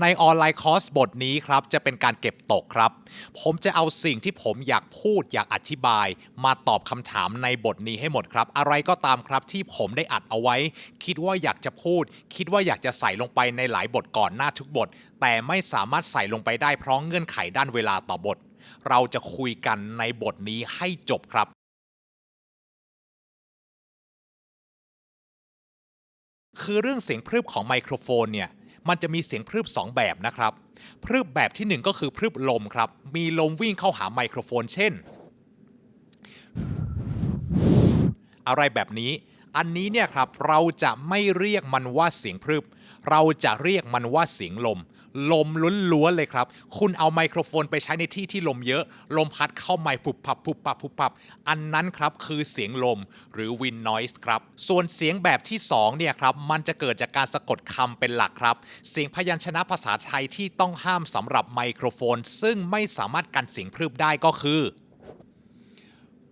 ในออนไลน์คอร์สบทนี้ครับจะเป็นการเก็บตกครับ ผมจะเอาสิ่งที่ผมอยากพูดอยากอธิบาย มาตอบคำถามในบทนี้ให้หมดครับ อะไรก็ตามครับที่ผมได้อัดเอาไว้ คิดว่าอยากจะพูด คิดว่าอยากจะใส่ลงไปในหลายบทก่อนหน้าทุกบท แต่ไม่สามารถใส่ลงไปได้เพราะเงื่อนไขด้านเวลาต่อบท เราจะคุยกันในบทนี้ให้จบครับคือเรื่องเสียงพรึบของไมโครโฟนเนี่ย มันจะมีเสียงพรึบ 2 แบบนะครับพรึบแบบที่ 1 ก็คือพรึบลมครับ มีลมวิ่งเข้าหาไมโครโฟน เช่น อะไรแบบนี้ อันนี้เนี่ยครับเราจะไม่เรียกมันว่าเสียงพรึบ เราจะเรียกมันว่าเสียงลม ลมล้วนๆเลยครับ คุณเอาไมโครโฟนไปใช้ในที่ที่ลมเยอะ ลมพัดเข้าไมค์ปุบปับปุบปับปุบปับ อันนั้นครับคือเสียงลมหรือ wind noise ครับ ส่วนเสียงแบบที่2เนี่ยครับมันจะเกิดจากการสะกดคำเป็นหลักครับ เสียงพยัญชนะภาษาไทยที่ต้องห้ามสำหรับไมโครโฟน ซึ่งไม่สามารถกันเสียงพรึบได้ก็คือ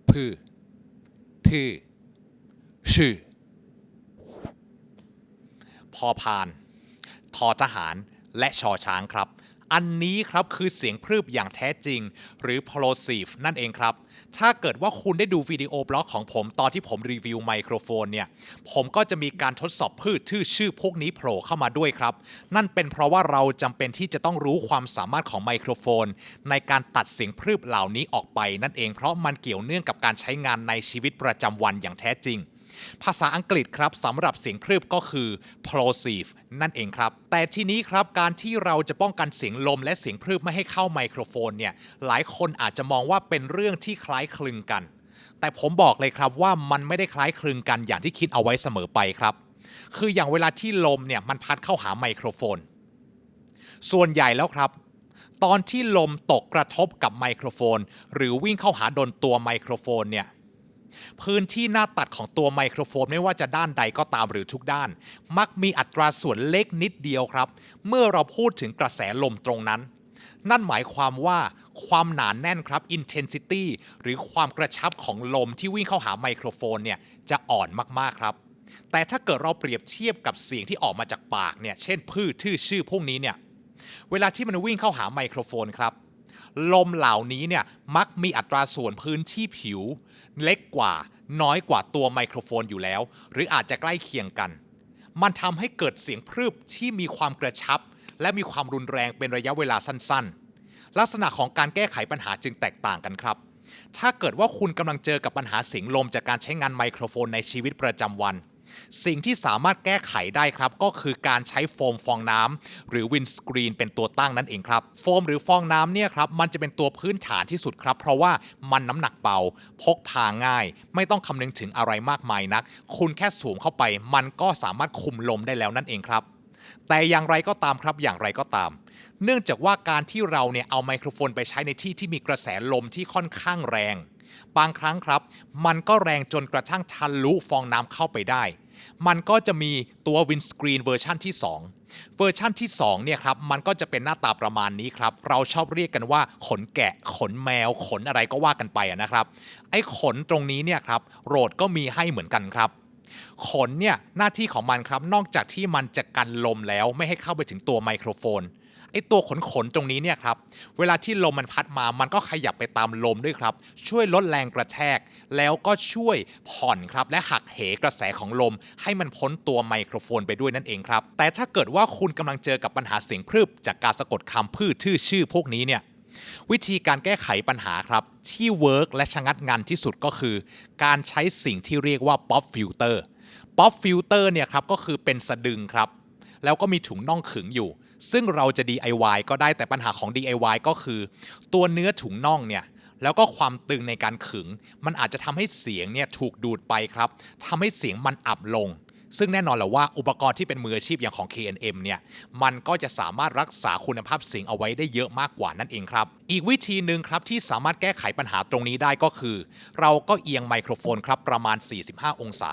พือทื่อ ชื่อ พอพาน ทอทหาร และชอช้างครับ อันนี้ครับคือเสียงพรึบอย่างแท้จริง หรือ plosive นั่นเองครับ ถ้าเกิดว่าคุณได้ดูวิดีโอบล็อกของผมตอนที่ผมรีวิวไมโครโฟนเนี่ย ผมก็จะมีการทดสอบพืชชื่อชื่อพวกนี้โผล่เข้ามาด้วยครับ นั่นเป็นเพราะว่าเราจำเป็นที่จะต้องรู้ความสามารถของไมโครโฟน ในการตัดเสียงพรึบเหล่านี้ออกไป นั่นเองเพราะมันเกี่ยวเนื่องกับการใช้งานในชีวิตประจำวันอย่างแท้จริง ภาษาอังกฤษครับสำหรับเสียงพรึบก็คือ plosive นั่นเองครับ แต่ทีนี้ครับการที่เราจะป้องกันเสียงลมและเสียงพรึบไม่ให้เข้าไมโครโฟนเนี่ยหลายคนอาจจะมองว่าเป็นเรื่องที่คล้ายคลึงกัน แต่ผมบอกเลยครับว่ามันไม่ได้คล้ายคลึงกันอย่างที่คิดเอาไว้เสมอไปครับ คืออย่างเวลาที่ลมเนี่ยมันพัดเข้าหาไมโครโฟน ส่วนใหญ่แล้วครับตอนที่ลมตกกระทบกับไมโครโฟน หรือวิ่งเข้าหาโดนตัวไมโครโฟนเนี่ย พื้นที่หน้าตัดของตัวไมโครโฟนไม่ว่าจะด้านใดก็ตามหรือทุกด้าน มักมีอัตราส่วนเล็กนิดเดียวครับ เมื่อเราพูดถึงกระแสลมตรงนั้น นั่นหมายความว่าความหนานแน่นครับ intensity หรือความกระชับของลมที่วิ่งเข้าหาไมโครโฟนเนี่ยจะอ่อนมากๆครับ แต่ถ้าเกิดเราเปรียบเทียบกับเสียงที่ออกมาจากปากเนี่ยเช่นพืชชื่อชื่อพวกนี้เนี่ยเวลาที่มันวิ่งเข้าหาไมโครโฟนครับ ลมเหล่านี้เนี่ยมักมีอัตราส่วนพื้นที่ผิว เล็กกว่าน้อยกว่าตัวไมโครโฟนอยู่แล้ว หรืออาจจะใกล้เคียงกัน มันทำให้เกิดเสียงพรึบที่มีความกระชับ และมีความรุนแรงเป็นระยะเวลาสั้นๆ ลักษณะของการแก้ไขปัญหาจึงแตกต่างกันครับ ถ้าเกิดว่าคุณกำลังเจอกับปัญหาเสียงลมจากการใช้งานไมโครโฟนในชีวิตประจำวัน สิ่งที่สามารถแก้ไขได้ครับก็คือการใช้โฟมฟองน้ำหรือวินสกรีนเป็นตัวตั้งนั่นเองครับโฟมหรือฟองน้ำเนี่ยครับมันจะเป็นตัวพื้นฐานที่สุดครับ เพราะว่ามันน้ำหนักเบา พกพาง่าย ไม่ต้องคำนึงถึงอะไรมากมายนัก คุณแค่สวมเข้าไป มันก็สามารถคุมลมได้แล้วนั่นเองครับ แต่อย่างไรก็ตามครับอย่างไรก็ตามเนื่องจากว่าการที่เราเนี่ยเอาไมโครโฟนไปใช้ในที่ที่มีกระแสลมที่ค่อนข้างแรง บางครั้งครับ มันก็แรงจนกระทั่งทะลุฟองน้ำเข้าไปได้ มันก็จะมีตัววินสกรีนเวอร์ชันที่ 2 เวอร์ชันที่2เนี่ยครับมันก็จะเป็นหน้าตาประมาณนี้ครับ เราชอบเรียกกันว่าขนแกะขนแมว ขนอะไรก็ว่ากันไปนะครับ ไอ้ขนตรงนี้เนี่ยครับโรดก็มีให้เหมือนกันครับขนเนี่ยหน้าที่ของมันครับนอกจากที่มันจะกันลมแล้วไม่ให้เข้าไปถึงตัวไมโครโฟน ไอ้ตัวขนขนๆตรงนี้เนี่ยครับเวลาที่ลมมันพัดมามันก็ขยับไปตามลมด้วยครับ ช่วยลดแรงกระแทก แล้วก็ช่วยผ่อนครับและหักเหกระแสของลม ให้มันพ้นตัวไมโครโฟนไปด้วยนั่นเองครับ แต่ถ้าเกิดว่าคุณกำลังเจอกับปัญหาเสียงพรึบจากการสะกดคำพืชชื่อชื่อพวกนี้เนี่ยวิธีการแก้ไขปัญหาครับที่เวิร์กและชะงัดงันที่สุดก็คือ การใช้สิ่งที่เรียกว่า pop filter pop filter เนี่ยครับก็คือเป็นสะดึงครับ แล้วก็มีถุงน่องขึงอยู่ ซึ่งเราจะ DIY ก็ได้แต่ปัญหาของ DIY ก็คือ ตัวเนื้อถุงน่องเนี่ยแล้วก็ความตึงในการขึง มันอาจจะทำให้เสียงเนี่ยถูกดูดไปครับทำให้เสียงมันอับลง ซึ่งแน่นอนแหละว่าอุปกรณ์ที่เป็นมืออาชีพอย่างของ KNM เนี่ยมันก็จะสามารถรักษาคุณภาพเสียงเอาไว้ได้เยอะมากกว่านั่นเองครับ อีกวิธีหนึ่งครับที่สามารถแก้ไขปัญหาตรงนี้ได้ก็คือ เราก็เอียงไมโครโฟนครับประมาณ 45 องศา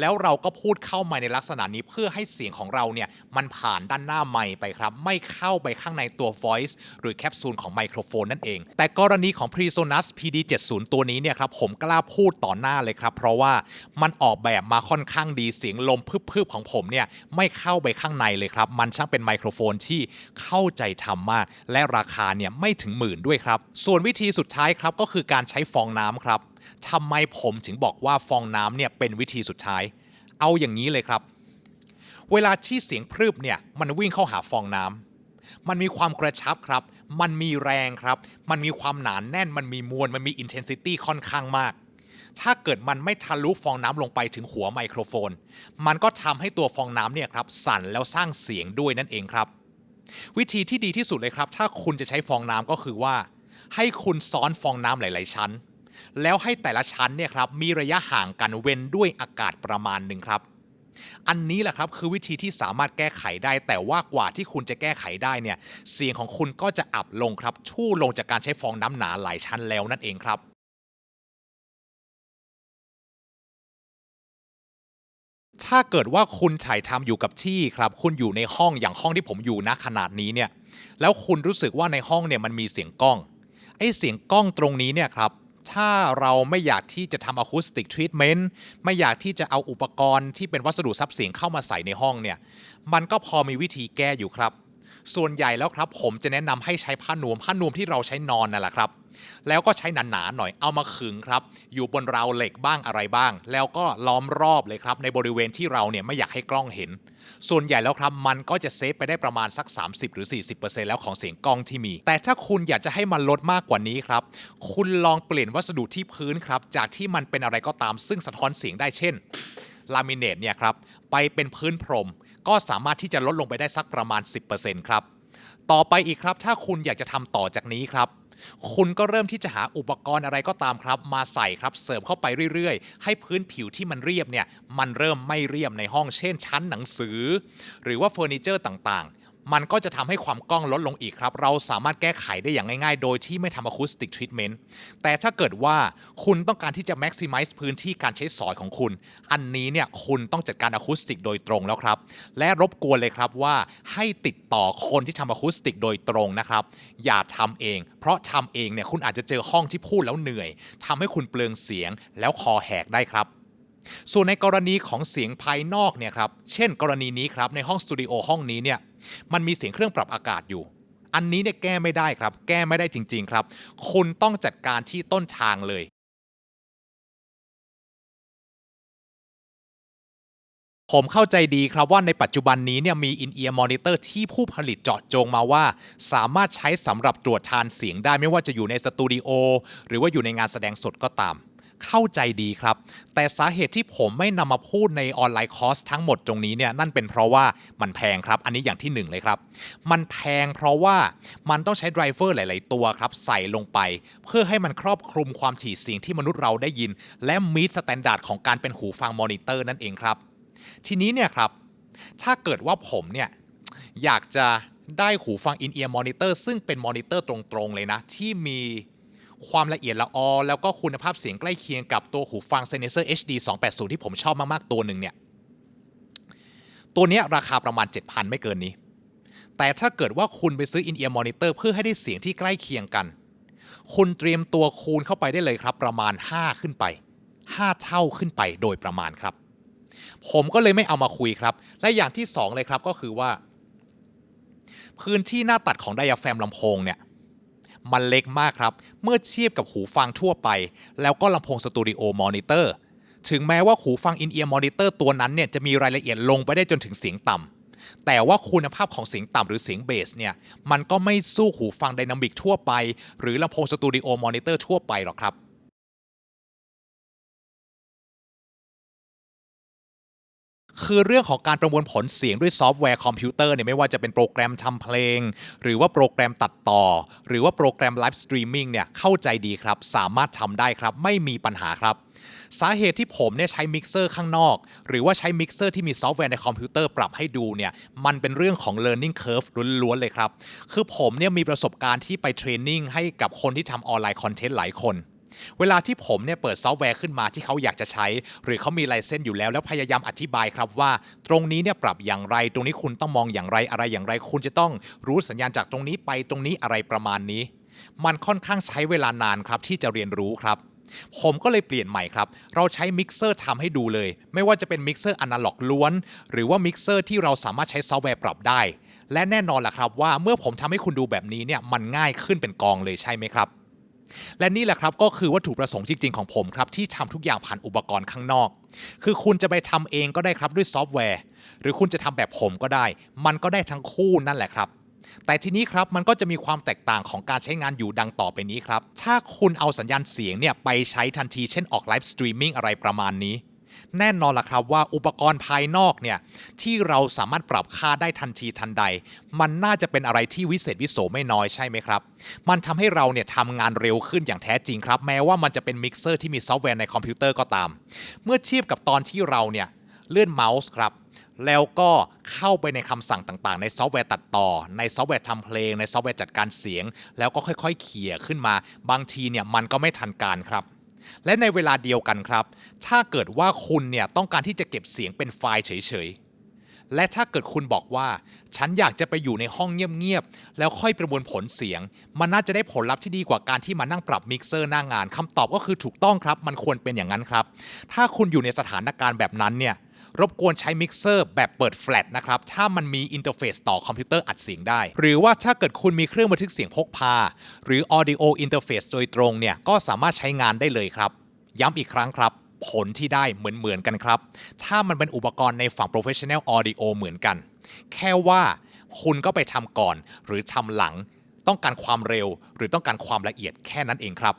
แล้วเราก็พูดเข้ามาในลักษณะนี้เพื่อให้เสียงของเราเนี่ยมันผ่านด้านหน้าไมค์ไปครับ ไม่เข้าไปข้างในตัว voice หรือแคปซูลของไมโครโฟนนั่นเอง แต่กรณีของ PreSonus PD70 ตัวนี้เนี่ยครับผมกล้าพูดต่อหน้าเลยครับ เพราะว่ามันออกแบบมาค่อนข้างดีเสียงลมพึบๆของผมเนี่ยไม่เข้าไปข้างในเลยครับ มันช่างเป็นไมโครโฟนที่เข้าใจทำมาก และราคาเนี่ยไม่ถึงหมื่นด้วยครับ ส่วนวิธีสุดท้ายครับก็คือการใช้ฟองน้ำครับ ทำไมผมถึงบอกว่าฟองน้ำเนี่ยเป็นวิธีสุดท้าย เอาอย่างนี้เลยครับ เวลาที่เสียงพรึบเนี่ยมันวิ่งเข้าหาฟองน้ำมันมีความกระชับครับ มันมีแรงครับ มันมีความหนานแน่น มันมีมวล มันมี intensity ค่อนข้างมาก ถ้าเกิดมันไม่ทะลุฟองน้ำลงไปถึงหัวไมโครโฟน มันก็ทำให้ตัวฟองน้ำเนี่ยครับสั่นแล้วสร้างเสียงด้วยนั่นเองครับวิธีที่ดีที่สุดเลยครับ ถ้าคุณจะใช้ฟองน้ำก็คือว่า ให้คุณซ้อนฟองน้ำหลาย ๆ ชั้น แล้วให้แต่ละชั้นเนี่ยครับมีระยะห่างกันเว้นด้วยอากาศประมาณหนึ่งครับ อันนี้แหละครับคือวิธีที่สามารถแก้ไขได้ แต่ว่ากว่าที่คุณจะแก้ไขได้เนี่ยเสียงของคุณก็จะอับลงครับชู่ลงจากการใช้ฟองน้ำหนาหลายชั้นแล้วนั่นเองครับถ้าเกิดว่าคุณถ่ายทำอยู่กับที่ครับ คุณอยู่ในห้องอย่างห้องที่ผมอยู่ณขนาดนี้เนี่ย แล้วคุณรู้สึกว่าในห้องเนี่ยมันมีเสียงกล้อง ไอ้เสียงกล้องตรงนี้เนี่ยครับ ถ้าเราไม่อยากที่จะทำอะคูสติกทรีทเมนต์ไม่อยากที่จะเอาอุปกรณ์ที่เป็นวัสดุซับเสียงเข้ามาใส่ในห้องเนี่ย มันก็พอมีวิธีแก้อยู่ครับ ส่วนใหญ่แล้วครับผมจะแนะนำให้ใช้ผ้านวมผ้านวมที่เราใช้นอนนั่นแหละครับ แล้วก็ใช้หนาๆหน่อยเอามาขึงครับ อยู่บนราวเหล็กบ้างอะไรบ้าง แล้วก็ล้อมรอบเลยครับ ในบริเวณที่เราเนี่ยไม่อยากให้กล้องเห็น ส่วนใหญ่แล้วครับมันก็จะเซฟไปได้ประมาณสัก 30 หรือ 40%แล้วของเสียงกล้องที่มี แต่ถ้าคุณอยากจะให้มันลดมากกว่านี้ครับ คุณลองเปลี่ยนวัสดุที่พื้นครับ จากที่มันเป็นอะไรก็ตาม ซึ่งสะท้อนเสียงได้เช่นลามิเนตเนี่ยครับไปเป็นพื้นพรม ก็สามารถที่จะลดลงไปได้สักประมาณ 10%ครับ ต่อไปอีกครับ ถ้าคุณอยากจะทำต่อจากนี้ครับ คุณก็เริ่มที่จะหาอุปกรณ์อะไรก็ตามครับ มาใส่ครับเสริมเข้าไปเรื่อยๆ ให้พื้นผิวที่มันเรียบเนี่ยมันเริ่มไม่เรียบในห้องเช่นชั้นหนังสือ หรือว่าเฟอร์นิเจอร์ต่างๆ มันก็จะทำให้ความกล้องลดลงอีกครับ เราสามารถแก้ไขได้อย่างง่ายๆ โดยที่ไม่ทำอะคูสติกทรีทเมนต์แต่ถ้าเกิดว่าคุณต้องการที่จะ maximize พื้นที่การใช้สอยของคุณ อันนี้เนี่ยคุณต้องจัดการอะคูสติกโดยตรงแล้วครับ และรบกวนเลยครับว่าให้ติดต่อคนที่ทำอะคูสติกโดยตรงนะครับ อย่าทำเอง เพราะทำเองเนี่ยคุณอาจจะเจอห้องที่พูดแล้วเหนื่อยทำให้คุณเปลืองเสียงแล้วคอแหกได้ครับ ส่วนในกรณีของเสียงภายนอกเนี่ยครับ เช่น กรณีนี้ครับในห้องสตูดิโอห้องนี้เนี่ย มันมีเสียงเครื่องปรับอากาศอยู่ อันนี้เนี่ยแก้ไม่ได้ครับ แก้ไม่ได้จริง ๆ ครับ คุณต้องจัดการที่ต้นทางเลย ผมเข้าใจดีครับว่าในปัจจุบันนี้เนี่ยมี in-ear monitor ที่ผู้ผลิตเจาะจงมาว่า สามารถใช้สำหรับตรวจทานเสียงได้ไม่ว่าจะอยู่ในสตูดิโอหรือว่าอยู่ในงานแสดงสดก็ตาม เข้าใจดีครับ แต่สาเหตุที่ผมไม่นำมาพูดในออนไลน์คอร์สทั้งหมดตรงนี้เนี่ยนั่นเป็นเพราะว่ามันแพงครับ อันนี้อย่างที่หนึ่งเลยครับ มันแพงเพราะว่ามันต้องใช้ไดรเวอร์หลาย ๆ ตัวครับ ใส่ลงไป เพื่อให้มันครอบคลุมความถี่เสียงที่มนุษย์เราได้ยิน และมีสแตนดาร์ดของการเป็นหูฟังมอนิเตอร์นั่นเองครับ ทีนี้เนี่ยครับ ถ้าเกิดว่าผมเนี่ยอยากจะได้หูฟัง in-ear monitor ซึ่งเป็นมอนิเตอร์ตรง ๆ เลยนะ ที่มี ความละเอียดละออ แล้วก็คุณภาพเสียงใกล้เคียงกับตัวหูฟัง Sennheiser HD 280 ที่ผมชอบมาก ๆ ตัวหนึ่งเนี่ยตัวนี้ราคาประมาณ 7,000 ไม่เกินนี้ แต่ถ้าเกิดว่าคุณไปซื้อ in-ear monitor เพื่อให้ได้เสียงที่ใกล้เคียงกัน คุณเตรียมตัวคูณเข้าไปได้เลยครับ ประมาณ 5 ขึ้นไป 5 เท่าขึ้นไปโดยประมาณครับ ผมก็เลยไม่เอามาคุยครับ และอย่างที่ 2 เลยครับก็คือว่า พื้นที่หน้าตัดของไดอะแฟมลำโพงเนี่ย มันเล็กมากครับ เมื่อเทียบกับหูฟังทั่วไป แล้วก็ลำโพงสตูดิโอมอนิเตอร์ถึงแม้ว่าหูฟังอินเอียร์มอนิเตอร์ตัวนั้นเนี่ยจะมีรายละเอียดลงไปได้จนถึงเสียงต่ำแต่ว่าคุณภาพของเสียงต่ำหรือเสียงเบสเนี่ยมันก็ไม่สู้หูฟังไดนามิกทั่วไป หรือลำโพงสตูดิโอมอนิเตอร์ทั่วไปหรอกครับ คือเรื่องของการประมวลผลเสียงด้วยซอฟต์แวร์คอมพิวเตอร์เนี่ยไม่ว่าจะเป็นโปรแกรมทำเพลง หรือว่าโปรแกรมตัดต่อ หรือว่าโปรแกรมไลฟ์สตรีมมิ่งเนี่ยเข้าใจดีครับ สามารถทำได้ครับ ไม่มีปัญหาครับ สาเหตุที่ผมเนี่ยใช้มิกเซอร์ข้างนอก หรือว่าใช้มิกเซอร์ที่มีซอฟต์แวร์ในคอมพิวเตอร์ปรับให้ดูเนี่ยมันเป็นเรื่องของ learning curve ล้วนๆเลยครับ คือผมเนี่ยมีประสบการณ์ที่ไปเทรนนิ่งให้กับคนที่ทำออนไลน์คอนเทนต์หลายคน เวลาที่ผมเนี่ยเปิดซอฟต์แวร์ขึ้นมาที่เขาอยากจะใช้ หรือเขามีลเซนส์อยู่แล้วแล้วพยายามอธิบายครับว่า ตรงนี้เนี่ยปรับอย่างไร ตรงนี้คุณต้องมองอย่างไรอะไรอย่างไร คุณจะต้องรู้สัญญาณจากตรงนี้ไปตรงนี้อะไรประมาณนี้ มันค่อนข้างใช้เวลานานครับที่จะเรียนรู้ครับผมก็เลยเปลี่ยนใหม่ครับ เราใช้มิกเซอร์ทำให้ดูเลย ไม่ว่าจะเป็นมิกเซอร์อนาล็อกล้วน หรือว่ามิกเซอร์ที่เราสามารถใช้ซอฟต์แวร์ปรับได้ และแน่นอนล่ะครับว่าเมื่อผมทำให้คุณดูแบบนี้เนี่ยมันง่ายขึ้นเป็นกองเลยใช่ไหมครับ และนี่แหละครับก็คือวัตถุประสงค์จริง ๆ ของผมครับที่ทำทุกอย่างผ่านอุปกรณ์ข้างนอก คือคุณจะไปทำเองก็ได้ครับด้วยซอฟต์แวร์ หรือคุณจะทำแบบผมก็ได้ มันก็ได้ทั้งคู่นั่นแหละครับ แต่ทีนี้ครับมันก็จะมีความแตกต่างของการใช้งานอยู่ดังต่อไปนี้ครับ ถ้าคุณเอาสัญญาณเสียงเนี่ยไปใช้ทันทีเช่นออกไลฟ์สตรีมมิ่งอะไรประมาณนี้ แน่นอนล่ะครับว่าอุปกรณ์ภายนอกเนี่ยที่เราสามารถปรับค่าได้ทันทีทันใด มันน่าจะเป็นอะไรที่วิเศษวิโสไม่น้อยใช่ไหมครับ มันทำให้เราเนี่ยทำงานเร็วขึ้นอย่างแท้จริงครับ แม้ว่ามันจะเป็นมิกเซอร์ที่มีซอฟต์แวร์ในคอมพิวเตอร์ก็ตาม เมื่อเทียบกับตอนที่เราเนี่ยเลื่อนเมาส์ครับแล้วก็เข้าไปในคำสั่งต่างๆ ในซอฟต์แวร์ตัดต่อ ในซอฟต์แวร์ทำเพลง ในซอฟต์แวร์จัดการเสียง แล้วก็ค่อยๆ เขี่ยขึ้นมา บางทีเนี่ยมันก็ไม่ทันการครับ และในเวลาเดียวกันครับ ถ้าเกิดว่าคุณเนี่ยต้องการที่จะเก็บเสียงเป็นไฟล์เฉยๆ และถ้าเกิดคุณบอกว่า ฉันอยากจะไปอยู่ในห้องเงียบๆ แล้วค่อยประมวลผลเสียง มันน่าจะได้ผลลัพธ์ที่ดีกว่าการที่มานั่งปรับมิกเซอร์หน้างานคำตอบก็คือถูกต้องครับ มันควรเป็นอย่างนั้นครับ ถ้าคุณอยู่ในสถานการณ์แบบนั้นเนี่ย รบกวนใช้มิกเซอร์แบบเปิดแฟลชนะครับ ถ้ามันมีอินเทอร์เฟซต่อคอมพิวเตอร์อัดเสียงได้ หรือว่าถ้าเกิดคุณมีเครื่องบันทึกเสียงพกพา หรือ Audio Interface โดยตรงเนี่ย ก็สามารถใช้งานได้เลยครับ ย้ำอีกครั้งครับ ผลที่ได้เหมือนเหมือนๆกันครับ ถ้ามันเป็นอุปกรณ์ในฝั่ง Professional Audio เหมือนกัน แค่ว่าคุณก็ไปทำก่อน หรือทำหลัง ต้องการความเร็ว หรือต้องการความละเอียดแค่นั้นเองครับ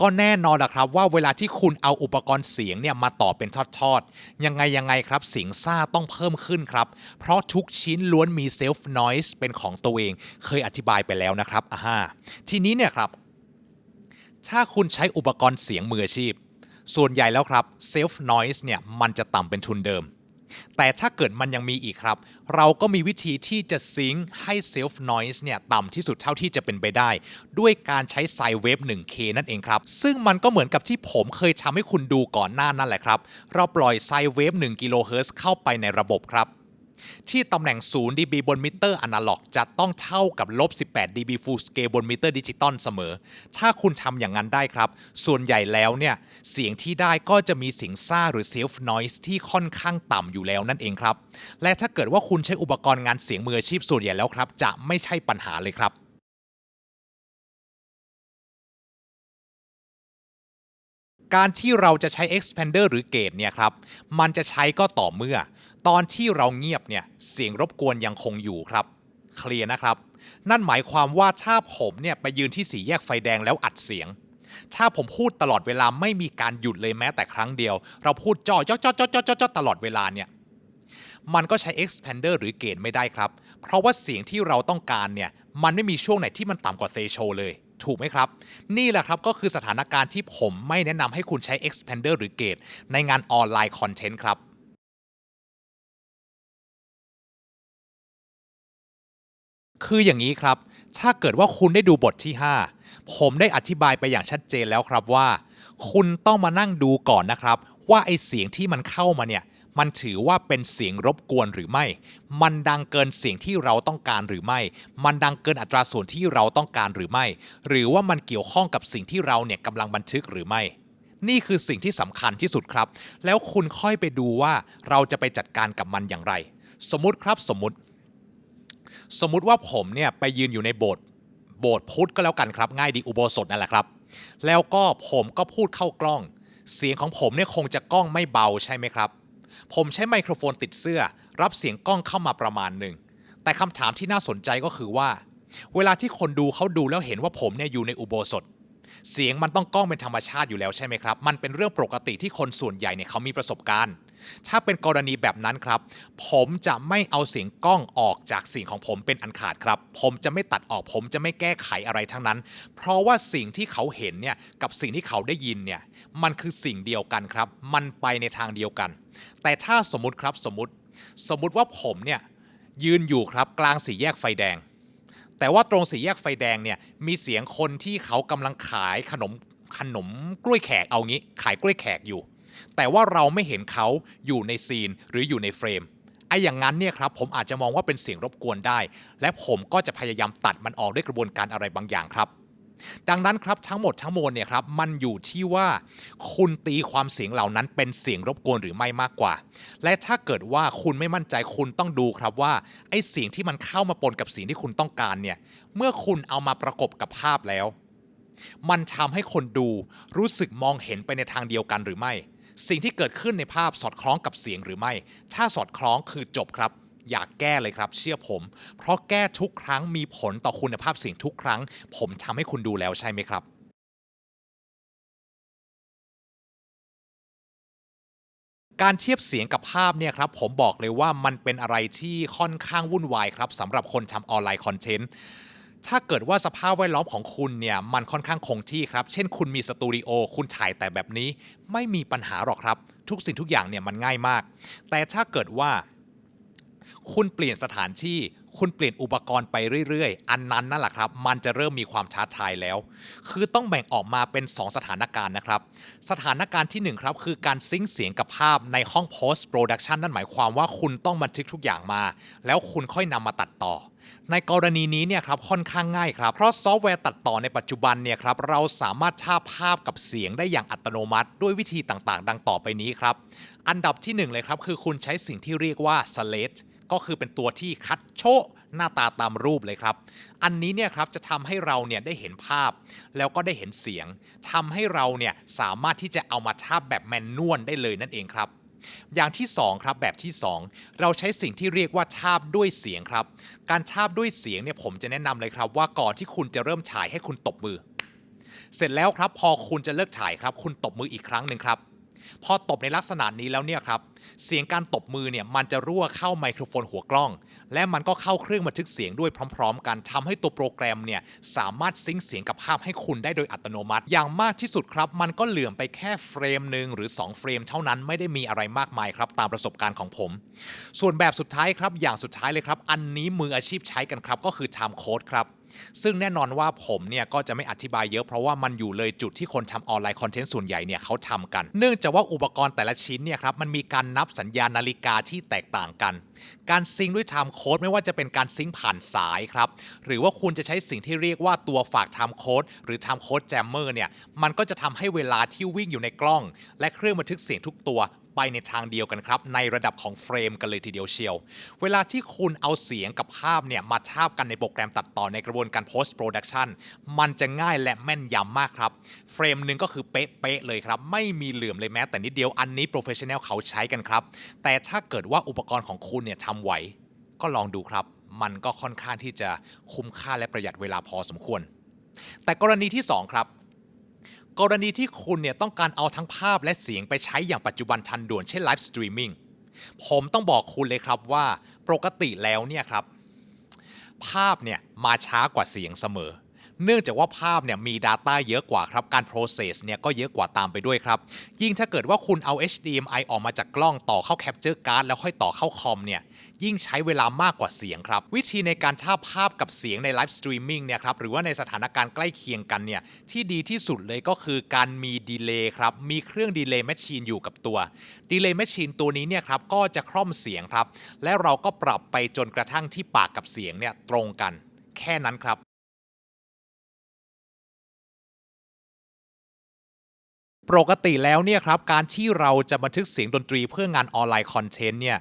ก็แน่นอนละครับว่าเวลาที่คุณเอาอุปกรณ์เสียงเนี่ยมาต่อเป็นทอดๆ ยังไงยังไงครับเสียงซ่าต้องเพิ่มขึ้นครับ เพราะทุกชิ้นล้วนมีเซลฟ์นอยส์เป็นของตัวเอง เคยอธิบายไปแล้วนะครับอ่าฮะทีนี้เนี่ยครับ ถ้าคุณใช้อุปกรณ์เสียงมืออาชีพ ส่วนใหญ่แล้วครับเซลฟ์นอยส์เนี่ยมันจะต่ำเป็นทุนเดิม แต่ถ้าเกิดมันยังมีอีกครับ เราก็มีวิธีที่จะซิงค์ให้เซลฟ์นอยส์เนี่ยต่ำที่สุดเท่าที่จะเป็นไปได้ ด้วยการใช้ไซเวฟ 1K นั่นเองครับ ซึ่งมันก็เหมือนกับที่ผมเคยทำให้คุณดูก่อนหน้านั่นแหละครับ เราปล่อยไซเวฟ1กิโลเฮิรตซ์เข้าไปในระบบครับ ที่ตำแหน่ง 0 dB บนมิเตอร์อนาล็อกจะต้องเท่ากับลบ18 dB full scale บนมิเตอร์ดิจิตอลเสมอ ถ้าคุณทำอย่างนั้นได้ครับ ส่วนใหญ่แล้วเนี่ย เสียงที่ได้ก็จะมีเสียงซ่าหรือ self noise ที่ค่อนข้างต่ำอยู่แล้วนั่นเองครับ และถ้าเกิดว่าคุณใช้อุปกรณ์งานเสียงมืออาชีพส่วนใหญ่แล้วครับ จะไม่ใช่ปัญหาเลยครับ การที่เราจะใช้ expander หรือ gate เนี่ยครับ มันจะใช้ก็ต่อเมื่อ ตอนที่เราเงียบเนี่ยเสียงรบกวนยังคงอยู่ครับ เคลียร์นะครับ นั่นหมายความว่าถ้าผมเนี่ยไปยืนที่สี่แยกไฟแดงแล้วอัดเสียง ถ้าผมพูดตลอดเวลาไม่มีการหยุดเลยแม้แต่ครั้งเดียว เราพูดจ่อจ่อจ่อจ่อจ่อจ่อตลอดเวลาเนี่ยมันก็ใช้ expander หรือเกณฑ์ไม่ได้ครับ เพราะว่าเสียงที่เราต้องการเนี่ย มันไม่มีช่วงไหนที่มันต่ำกว่า threshold เลย ถูกไหมครับ นี่แหละครับก็คือสถานการณ์ที่ผมไม่แนะนำให้คุณใช้ expander หรือเกณฑ์ในงานออนไลน์คอนเทนต์ครับคืออย่างนี้ครับ ถ้าเกิดว่าคุณได้ดูบทที่ 5 ผมได้อธิบายไปอย่างชัดเจนแล้วครับว่า คุณต้องมานั่งดูก่อนนะครับ ว่าไอเสียงที่มันเข้ามาเนี่ย มันถือว่าเป็นเสียงรบกวนหรือไม่ มันดังเกินเสียงที่เราต้องการหรือไม่ มันดังเกินอัตราส่วนที่เราต้องการหรือไม่ หรือว่ามันเกี่ยวข้องกับสิ่งที่เราเนี่ยกำลังบันทึกหรือไม่ นี่คือสิ่งที่สำคัญที่สุดครับ แล้วคุณค่อยไปดูว่าเราจะไปจัดการกับมันอย่างไร สมมุติครับสมมติ สมมุติว่าผมเนี่ยไปยืนอยู่ในโบสถ์โบสถ์พุทธก็แล้วกันครับ ง่ายดีอุโบสถนั่นแหละครับ แล้วก็ผมก็พูดเข้ากล้อง เสียงของผมเนี่ยคงจะกล้องไม่เบาใช่ไหมครับ ผมใช้ไมโครโฟนติดเสื้อ รับเสียงกล้องเข้ามาประมาณหนึ่ง แต่คำถามที่น่าสนใจก็คือว่า เวลาที่คนดูเขาดูแล้วเห็นว่าผมเนี่ยอยู่ในอุโบสถ เสียงมันต้องกล้องเป็นธรรมชาติอยู่แล้วใช่ไหมครับ มันเป็นเรื่องปกติที่คนส่วนใหญ่เนี่ยเขามีประสบการณ์ ถ้าเป็นกรณีแบบนั้นครับ ผมจะไม่เอาเสียงกล้องออกจากเสียงของผมเป็นอันขาดครับ ผมจะไม่ตัดออกผมจะไม่แก้ไขอะไรทั้งนั้น เพราะว่าสิ่งที่เขาเห็นเนี่ยกับสิ่งที่เขาได้ยินเนี่ยมันคือสิ่งเดียวกันครับ มันไปในทางเดียวกัน แต่ถ้าสมมติครับสมมติ สมมติว่าผมเนี่ยยืนอยู่ครับกลางสี่แยกไฟแดง แต่ว่าตรงสี่แยกไฟแดงเนี่ยมีเสียงคนที่เขากำลังขายขนมขนมกล้วยแขกเอางี้ ขายกล้วยแขกอยู่ แต่ว่าเราไม่เห็นเขาอยู่ในซีนหรืออยู่ในเฟรมไอ้อย่างนั้นเนี่ยครับผมอาจจะมองว่าเป็นเสียงรบกวนได้ และผมก็จะพยายามตัดมันออกด้วยกระบวนการอะไรบางอย่างครับ ดังนั้นครับทั้งหมดทั้งมวลเนี่ยครับมันอยู่ที่ว่า คุณตีความเสียงเหล่านั้นเป็นเสียงรบกวนหรือไม่มากกว่า และถ้าเกิดว่าคุณไม่มั่นใจคุณต้องดูครับว่าไอ้เสียงที่มันเข้ามาปนกับเสิ่งที่คุณต้องการเนี่ยเมื่อคุณเอามาประกบกับภาพแล้ว มันทำให้คนดูรู้สึกมองเห็นไปในทางเดียวกันหรือไม่ สิ่งที่เกิดขึ้นในภาพสอดคล้องกับเสียงหรือไม่ ถ้าสอดคล้องคือจบครับ อยากแก้เลยครับ เชื่อผม เพราะแก้ทุกครั้งมีผลต่อคุณภาพเสียงทุกครั้ง ผมทำให้คุณดูแล้วใช่ไหมครับการเทียบเสียงกับภาพเนี่ยครับผมบอกเลยว่ามันเป็นอะไรที่ค่อนข้างวุ่นวายครับสำหรับคนทำออนไลน์คอนเทนต์ ถ้าเกิดว่าสภาพแวดล้อมของคุณเนี่ยมันค่อนข้างคงที่ครับ เช่นคุณมีสตูดิโอคุณถ่ายแต่แบบนี้ ไม่มีปัญหาหรอกครับ ทุกสิ่งทุกอย่างเนี่ยมันง่ายมาก แต่ถ้าเกิดว่า คุณเปลี่ยนสถานที่ คุณเปลี่ยนอุปกรณ์ไปเรื่อยๆ อันนั้นนั่นแหละครับ มันจะเริ่มมีความท้าทายแล้ว คือต้องแบ่งออกมาเป็น 2 สถานการณ์นะครับ สถานการณ์ที่ 1 ครับคือการซิงค์เสียงกับภาพในห้อง post production นั่นหมายความว่าคุณต้องบันทึกทุกอย่างมา แล้วคุณค่อยนำมาตัดต่อ ในกรณีนี้เนี่ยครับค่อนข้างง่ายครับ เพราะซอฟต์แวร์ตัดต่อในปัจจุบันเนี่ยครับเราสามารถทาบภาพกับเสียงได้อย่างอัตโนมัติ ด้วยวิธีต่างๆ ดังต่อไปนี้ครับ อันดับที่หนึ่งเลยครับ คือคุณใช้สิ่งที่เรียกว่า slate ก็คือเป็นตัวที่คัดโชะหน้าตาตามรูปเลยครับ อันนี้เนี่ยครับจะทำให้เราเนี่ยได้เห็นภาพ แล้วก็ได้เห็นเสียงทำให้เราเนี่ยสามารถที่จะเอามาทาบแบบแมนนวลได้เลยนั่นเองครับ อย่างที่2ครับแบบที่ 2 เราใช้สิ่งที่เรียกว่าทาบด้วยเสียงครับ การทาบด้วยเสียงเนี่ยผมจะแนะนำเลยครับ ว่าก่อนที่คุณจะเริ่มฉายให้คุณตบมือ เสร็จแล้วครับพอคุณจะเลิกถ่ายครับ คุณตบมืออีกครั้งหนึ่งครับพอตบในลักษณะนี้แล้วเนี่ยครับ เสียงการตบมือเนี่ยมันจะรั่วเข้าไมโครโฟนหัวกล้อง และมันก็เข้าเครื่องบันทึกเสียงด้วยพร้อม ๆ กันทำให้ตัวโปรแกรมเนี่ยสามารถซิงเสียงกับภาพให้คุณได้โดยอัตโนมัติ อย่างมากที่สุดครับ มันก็เหลื่อมไปแค่เฟรมหนึ่งหรือ 2 เฟรม เท่านั้นไม่ได้มีอะไรมากมายครับตามประสบการณ์ของผม ส่วนแบบสุดท้ายครับอย่างสุดท้ายเลยครับ อันนี้มืออาชีพใช้กันครับก็คือ time code ครับซึ่งแน่นอนว่าผมเนี่ยก็จะไม่อธิบายเยอะเพราะว่ามันอยู่เลยจุดที่คนทำออนไลน์คอนเทนต์ส่วนใหญ่เนี่ยเขาทำกัน เนื่องจากว่าอุปกรณ์แต่ละชิ้นเนี่ยครับมันมีการนับสัญญาณนาฬิกาที่แตกต่างกัน การซิงด้วย time code ไม่ว่าจะเป็นการซิงค์ผ่านสายครับ หรือว่าคุณจะใช้สิ่งที่เรียกว่าตัวฝาก time code หรือ time code jammer เนี่ย มันก็จะทำให้เวลาที่วิ่งอยู่ในกล้อง และเครื่องบันทึกเสียงทุกตัวไปในทางเดียวกันครับ ในระดับของเฟรมกันเลยทีเดียวเชียว เวลาที่คุณเอาเสียงกับภาพเนี่ย มาทาบกันในโปรแกรมตัดต่อในกระบวนการ post production มันจะง่ายและแม่นยำมากครับ เฟรมหนึ่งก็คือเป๊ะๆเลยครับ ไม่มีเหลื่อมเลยแม้แต่นิดเดียวอันนี้ professional เขาใช้กันครับ แต่ถ้าเกิดว่าอุปกรณ์ของคุณเนี่ยทำไหว ก็ลองดูครับ มันก็ค่อนข้างที่จะคุ้มค่าและประหยัดเวลาพอสมควร แต่กรณีที่ 2 ครับ กรณีที่คุณเนี่ยต้องการเอาทั้งภาพและเสียงไปใช้อย่างปัจจุบันทันด่วนเช่นไลฟ์สตรีมมิ่งผมต้องบอกคุณเลยครับว่าปกติแล้วเนี่ยครับ ภาพเนี่ยมาช้ากว่าเสียงเสมอ เนื่องจากว่าภาพเนี่ยมี Data เยอะกว่าครับการ process เนี่ยก็เยอะกว่าตามไปด้วยครับ ยิ่งถ้าเกิดว่าคุณเอา HDMI ออกมาจากกล้องต่อเข้า Capture Card แล้วค่อยต่อเข้าคอมเนี่ยยิ่งใช้เวลามากกว่าเสียงครับ วิธีในการทาภาพกับเสียงในไลฟ์สตรีมมิ่งเนี่ยครับหรือว่าในสถานการณ์ใกล้เคียงกันเนี่ยที่ดีที่สุดเลยก็คือการมีดีเลย์ครับมีเครื่องดีเลย์แมชชีนอยู่กับตัวดีเลย์แมชชีนตัวนี้เนี่ยครับก็จะคล่อมเสียงครับ และเราก็ปรับไปจนกระทั่งที่ปากกับเสียงเนี่ยตรงกัน แค่นั้นครับ ปกติแล้วเนี่ยครับการที่เราจะบันทึกเสียงดนตรีเพื่องานออนไลน์คอนเทนต์เนี่ย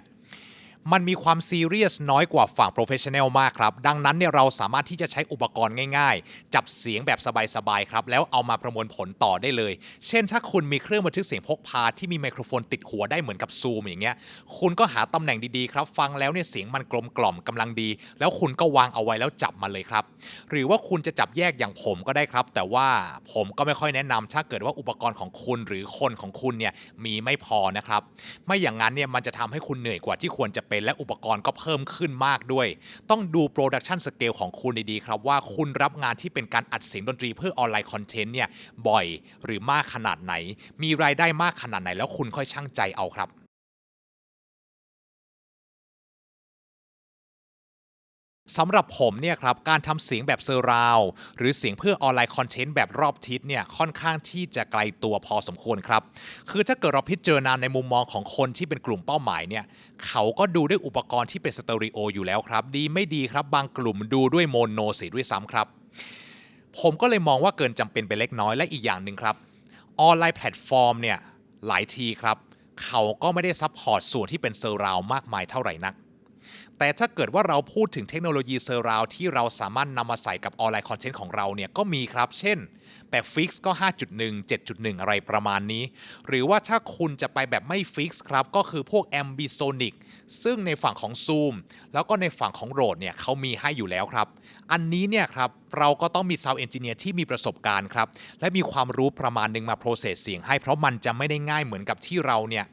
มันมีความซีเรียสน้อยกว่าฝั่งโปรเฟชชั่นแนลมากครับ ดังนั้นเนี่ยเราสามารถที่จะใช้อุปกรณ์ง่ายๆ จับเสียงแบบสบายๆครับ แล้วเอามาประมวลผลต่อได้เลย เช่นถ้าคุณมีเครื่องบันทึกเสียงพกพาที่มีไมโครโฟนติดหัวได้เหมือนกับซูมอย่างเงี้ยคุณก็หาตำแหน่งดีๆครับ ฟังแล้วเนี่ยเสียงมันกลมกล่อมกำลังดี แล้วคุณก็วางเอาไว้แล้วจับมาเลยครับ หรือว่าคุณจะจับแยกอย่างผมก็ได้ครับ แต่ว่าผมก็ไม่ค่อยแนะนำถ้าเกิดว่าอุปกรณ์ของคุณหรือคนของคุณเนี่ยมีไม่พอนะครับไม่อย่างนั้นเนี่ยมันจะทำให้คุณเหนื่อยกว่าที่ควรจะเป็นและอุปกรณ์ก็เพิ่มขึ้นมากด้วย ต้องดูโปรดักชันสเกลของคุณดีๆครับว่าคุณรับงานที่เป็นการอัดเสียงดนตรีเพื่อออนไลน์คอนเทนต์เนี่ยบ่อยหรือมากขนาดไหน มีรายได้มากขนาดไหน แล้วคุณค่อยช่างใจเอาครับ สำหรับผมเนี่ยครับการทำเสียงแบบเซอร์ราวหรือเสียงเพื่อออนไลน์คอนเทนต์แบบรอบทิศเนี่ยค่อนข้างที่จะไกลตัวพอสมควรครับ คือถ้าเกิดเราพิจารณาในมุมมองของคนที่เป็นกลุ่มเป้าหมายเนี่ยเขาก็ดูด้วยอุปกรณ์ที่เป็นสเตอริโออยู่แล้วครับ ดีไม่ดีครับบางกลุ่มดูด้วยโมโนเสียด้วยซ้ำครับ ผมก็เลยมองว่าเกินจำเป็นไปเล็กน้อยและอีกอย่างหนึ่งครับ ออนไลน์แพลตฟอร์มเนี่ยหลายทีครับ เขาก็ไม่ได้ซัพพอร์ตส่วนที่เป็นเซอร์ราวมากมายเท่าไหร่นัก แต่ถ้าเกิดว่าเราพูดถึงเทคโนโลยีเซอร์ราวด์ที่เราสามารถนำมาใส่กับออนไลน์คอนเทนต์ของเราเนี่ยก็มีครับ เช่น แบบฟิกซ์ก็ 5.1 7.1 อะไรประมาณนี้ หรือว่าถ้าคุณจะไปแบบไม่ฟิกซ์ครับ ก็คือพวก Ambisonic ซึ่งในฝั่งของ Zoom แล้วก็ในฝั่งของ Rode เนี่ยเขามีให้อยู่แล้วครับ อันนี้เนี่ยครับเราก็ต้องมี Sound Engineer ที่มีประสบการณ์ครับ และมีความรู้ประมาณหนึ่งมา process เสียงให้เพราะมันจะไม่ได้ง่ายเหมือนกับที่เราเนี่ย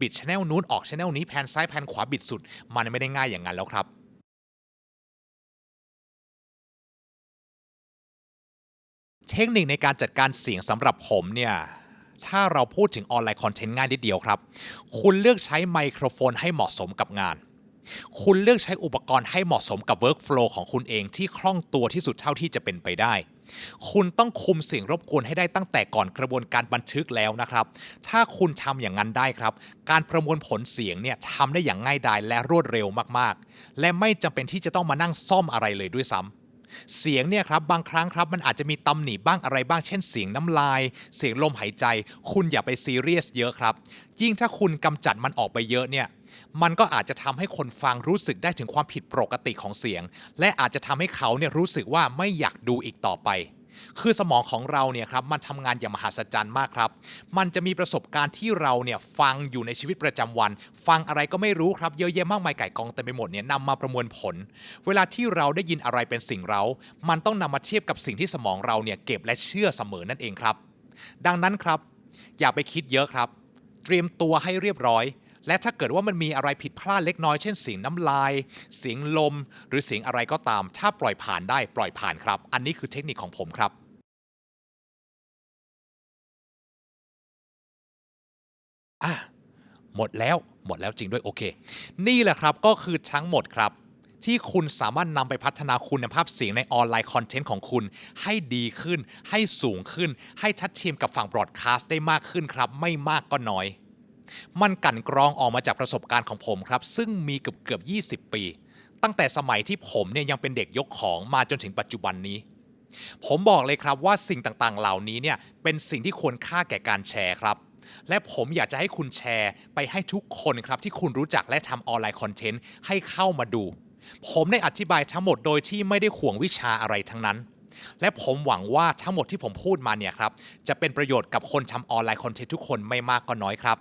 บิดชแนลนู้นออกชแนลนี้แพนซ้ายแพนขวาบิดสุด มันไม่ได้ง่ายอย่างนั้นแล้วครับเทคนิคในการจัดการเสียงสำหรับผมเนี่ย ถ้าเราพูดถึงออนไลน์คอนเทนต์ง่ายนิดเดียวครับ คุณเลือกใช้ไมโครโฟนให้เหมาะสมกับงาน คุณเลือกใช้อุปกรณ์ให้เหมาะสมกับเวิร์กโฟลของคุณเองที่คล่องตัวที่สุดเท่าที่จะเป็นไปได้ คุณต้องคุมเสียงรบกวนให้ได้ตั้งแต่ก่อนกระบวนการบันทึกแล้วนะครับ ถ้าคุณทำอย่างนั้นได้ครับ การประมวลผลเสียงเนี่ยทำได้อย่างง่ายดายและรวดเร็วมากๆ และไม่จำเป็นที่จะต้องมานั่งซ่อมอะไรเลยด้วยซ้ำ เสียงเนี่ยครับบางครั้งครับมันอาจจะมีตำหนิบ้างอะไรบ้างเช่นเสียงน้ำลาย เสียงลมหายใจ คุณอย่าไปซีเรียสเยอะครับ ยิ่งถ้าคุณกำจัดมันออกไปเยอะเนี่ยมันก็อาจจะทำให้คนฟังรู้สึกได้ถึงความผิดปกติของเสียง และอาจจะทำให้เขาเนี่ยรู้สึกว่าไม่อยากดูอีกต่อไป คือสมองของเราเนี่ยครับมันทำงานอย่างมหัศจรรย์มากครับ มันจะมีประสบการณ์ที่เราเนี่ยฟังอยู่ในชีวิตประจำวัน ฟังอะไรก็ไม่รู้ครับเยอะแยะมากมายไก่กองเต็มไปหมดเนี่ยนำมาประมวลผล เวลาที่เราได้ยินอะไรเป็นสิ่งเรา มันต้องนำมาเทียบกับสิ่งที่สมองเราเนี่ยเก็บและเชื่อเสมอนั่นเองครับ ดังนั้นครับ อย่าไปคิดเยอะครับ เตรียมตัวให้เรียบร้อย และถ้าเกิดว่ามันมีอะไรผิดพลาดเล็กน้อยเช่นเสียงน้ำลาย เสียงลม หรือเสียงอะไรก็ตาม ถ้าปล่อยผ่านได้ปล่อยผ่านครับ อันนี้คือเทคนิคของผมครับอะหมดแล้วหมดแล้วจริงด้วยโอเค นี่แหละครับก็คือทั้งหมดครับ ที่คุณสามารถนำไปพัฒนาคุณภาพเสียงในออนไลน์คอนเทนต์ของคุณ ให้ดีขึ้น ให้สูงขึ้น ให้ทัดเทียมกับฝั่งบรอดคาสต์ได้มากขึ้นครับ ไม่มากก็น้อย มันกั่นกรองออกมาจากประสบการณ์ของผมครับ ซึ่งมีเกือบเกือบ20 ปี ตั้งแต่สมัยที่ผมเนี่ยยังเป็นเด็กยกของมาจนถึงปัจจุบันนี้ ผมบอกเลยครับว่าสิ่งต่างๆ เหล่านี้เนี่ยเป็นสิ่งที่ควรค่าแก่การแชร์ครับ และผมอยากจะให้คุณแชร์ไปให้ทุกคนครับที่คุณรู้จักและทำออนไลน์คอนเทนต์ให้เข้ามาดู ผมได้อธิบายทั้งหมดโดยที่ไม่ได้ห่วงวิชาอะไรทั้งนั้นและผมหวังว่าทั้งหมดที่ผมพูดมาเนี่ยครับ จะเป็นประโยชน์กับคนทำออนไลน์คอนเทนต์ทุกคนไม่มากก็น้อยครับ